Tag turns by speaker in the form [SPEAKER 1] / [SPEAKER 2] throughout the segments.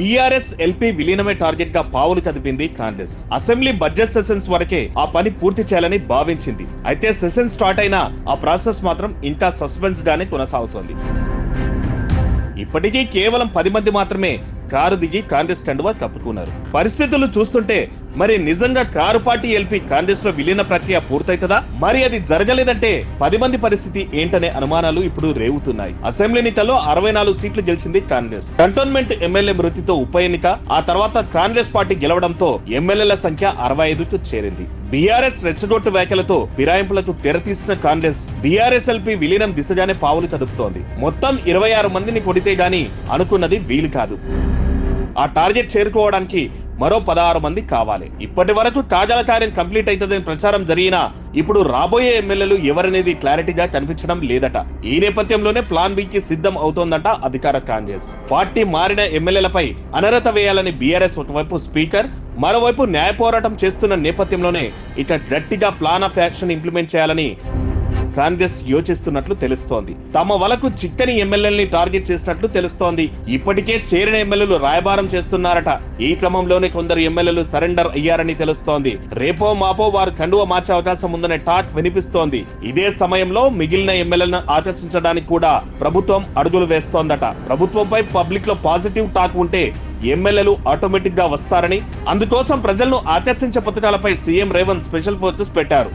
[SPEAKER 1] BRS LP విలీనమే టార్గెట్గా పావులు కదిపింది కాంగ్రెస్ అసెంబ్లీ బడ్జెట్ సెషన్స్ వరకే ఆ పని పూర్తి చేయాలని భావించింది. అయితే సెషన్ స్టార్ట్ అయినా ఆ ప్రాసెస్ మాత్రం ఇంకా సస్పెన్స్ గానే కొనసాగుతోంది. ఇప్పటికీ కేవలం పది మంది మాత్రమే కారు దిగి కాంగ్రెస్ కండువా కప్పుకున్నారు పరిస్థితులు చూస్తుంటే మరి నిజంగా కారు పార్టీ ఎల్పి కాంగ్రెస్లో విలీన ప్రక్రియ పూర్తయితదా? మరి అది జరగలేదంటే పది మంది పరిస్థితి ఏంటనే అనుమానాలు ఇప్పుడు రేవుతున్నాయి అసెంబ్లీ ఎన్నికల్లో అరవై నాలుగు సీట్లు గెలిచింది కాంగ్రెస్. కంటోన్మెంట్ ఎమ్మెల్యే మృతితో ఉప ఎన్నిక ఆ తర్వాత కాంగ్రెస్ పార్టీ గెలవడంతో ఎమ్మెల్యేల సంఖ్య అరవై ఐదుకు చేరింది. బీఆర్ఎస్ రెచ్చగొట్టు వ్యాఖ్యలతో ఫిరాయింపులకు తెరతీసిన కాంగ్రెస్ బీఆర్ఎస్ ఎల్పీ విలీనం దిశగానే పావులు కదుపుతోంది. మొత్తం ఇరవై ఆరు మందిని కొడితే గాని అనుకున్నది వీలు కాదు. ఆ టార్గెట్ చేరుకోవడానికి మరో పదహారు మంది కావాలి. ఇప్పటి వరకు తాజాల కార్యం కంప్లీట్ అవుతుందని ప్రచారం జరిగినా ఇప్పుడు రాబోయే ఎమ్మెల్యేలు ఎవరనేది క్లారిటీగా కనిపించడం లేదట. ఈ నేపథ్యంలోనే ప్లాన్ బి కి సిద్ధం అవుతోందట అధికార కాంగ్రెస్. పార్టీ మారిన ఎమ్మెల్యేలపై అనర్హత వేయాలని బీఆర్ఎస్ ఒకవైపు స్పీకర్ మరోవైపు న్యాయ పోరాటం చేస్తున్న నేపథ్యంలోనే ఇక గట్టిగా ప్లాన్ ఆఫ్ యాక్షన్ ఇంప్లిమెంట్ చేయాలని కాంగ్రెస్ యోచిస్తున్నట్లు తెలుస్తోంది. తమ వలకు చిక్కని ఎమ్మెల్యేలని టార్గెట్ చేసినట్లు తెలుస్తోంది. ఇప్పటికే చేరిన ఎమ్మెల్యేలు రాయబారం చేస్తున్నారట. ఈ క్రమంలోనే కొందరు ఎమ్మెల్యేలు సరెండర్ అయ్యారని తెలుస్తోంది. రేపో మాపో వారు కండువ మార్చే అవకాశం ఉందనే టాక్ వినిపిస్తోంది. ఇదే సమయంలో మిగిలిన ఎమ్మెల్యేలను ఆకర్షించడానికి కూడా ప్రభుత్వం అడుగులు వేస్తోందట. ప్రభుత్వంపై పబ్లిక్లో పాజిటివ్ టాక్ ఉంటే ఎమ్మెల్యేలు ఆటోమేటిక్గా వస్తారని అందుకోసం ప్రజలను ఆకర్షించే పథకాలపై సీఎం రేవంత్ స్పెషల్ ఫోకస్ పెట్టారు.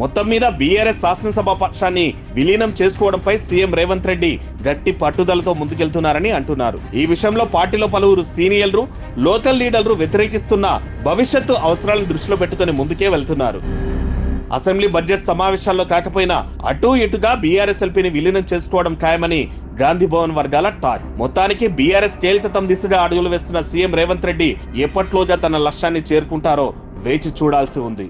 [SPEAKER 1] మొత్తం మీద బీఆర్ఎస్ శాసనసభ పక్షాన్ని విలీనం చేసుకోవడంపై సీఎం రేవంత్ రెడ్డి గట్టి పట్టుదలతో ముందుకెళ్తున్నారని అంటున్నారు. ఈ విషయంలో పార్టీలో పలువురు సీనియర్లు లోకల్ లీడర్లు వ్యతిరేకిస్తున్న భవిష్యత్తు అవసరాలను దృష్టిలో పెట్టుకుని ముందుకే వెళ్తున్నారు. అసెంబ్లీ బడ్జెట్ సమావేశాల్లో కాకపోయినా అటు ఇటుగా బీఆర్ఎస్ ఎల్పీని విలీనం చేసుకోవడం ఖాయమని గాంధీ భవన్ వర్గాల టాక్. మొత్తానికి బీఆర్ఎస్ కేలితతం దిశగా అడుగులు వేస్తున్న సీఎం రేవంత్ రెడ్డి ఎప్పట్లోగా తన లక్ష్యాన్ని చేరుకుంటారో వేచి చూడాల్సి ఉంది.